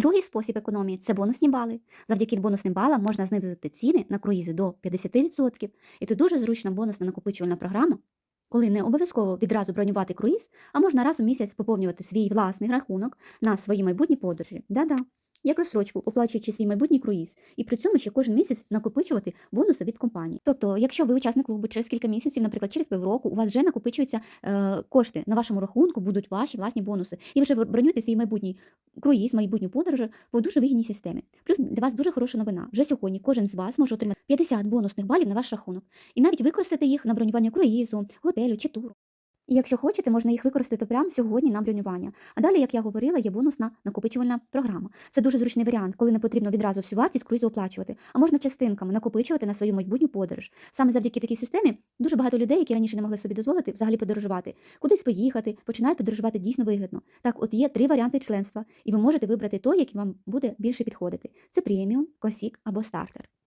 Другий спосіб економії це бонусні бали. Завдяки бонусним балам можна знизити ціни на круїзи до 50%. І тут дуже зручна бонусна накопичувальна програма, коли не обов'язково відразу бронювати круїз, а можна раз у місяць поповнювати свій власний рахунок на свої майбутні подорожі. Да-да. Як розсрочку, оплачуючи свій майбутній круїз, і при цьому ще кожен місяць накопичувати бонуси від компанії. Тобто, якщо ви учасник клубу через кілька місяців, наприклад, через півроку, у вас вже накопичуються е, кошти на вашому рахунку, будуть ваші власні бонуси, і ви вже бронюєте свій майбутній круїз, майбутню подорож по дуже вигідній системі. Плюс для вас дуже хороша новина. Вже сьогодні кожен з вас може отримати 50 бонусних балів на ваш рахунок і навіть використати їх на бронювання круїзу, готелю чи туру. І якщо хочете, можна їх використати прямо сьогодні на бронювання. А далі, як я говорила, є бонусна накопичувальна програма. Це дуже зручний варіант, коли не потрібно відразу всю вартість круїзу оплачувати, а можна частинками накопичувати на свою майбутню подорож. Саме завдяки такій системі дуже багато людей, які раніше не могли собі дозволити взагалі подорожувати, кудись поїхати, починають подорожувати дійсно вигідно. Так, от є три варіанти членства, і ви можете вибрати той, який вам буде більше підходити: це преміум, класік або стартер.